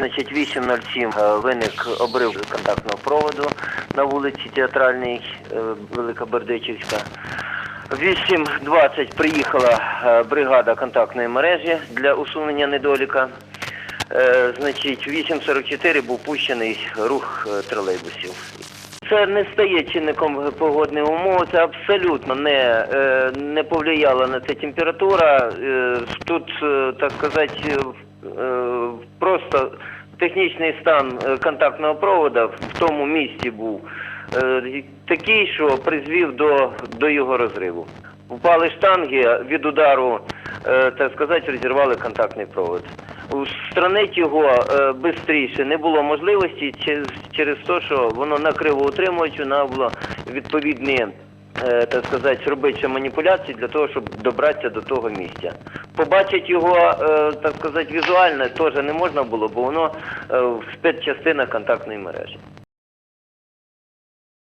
Значить, 8.07 е, виник обрив контактного проводу на вулиці Театральній, е, Велика Бердичівська. 8.20 приїхала е, бригада контактної мережі для усунення недоліка. Значить, 8.44 був пущений рух тролейбусів. Це не стає чинником погодних умов, це абсолютно не, не повлияла на це температура. Тут, так сказати, просто технічний стан е, контактного провода в тому місці був е, такий, що призвів до, до його розриву. Впали штанги від удару, е, так сказати, розірвали контактний провод. Устранити його швидше не було можливості через, те, що воно накриво утримувачу, треба було відповідні, так сказати, робити маніпуляції для того, щоб добратися до того місця. Побачити його, е, так сказати, візуально теж не можна було, бо воно е, в спецчастинах контактної мережі.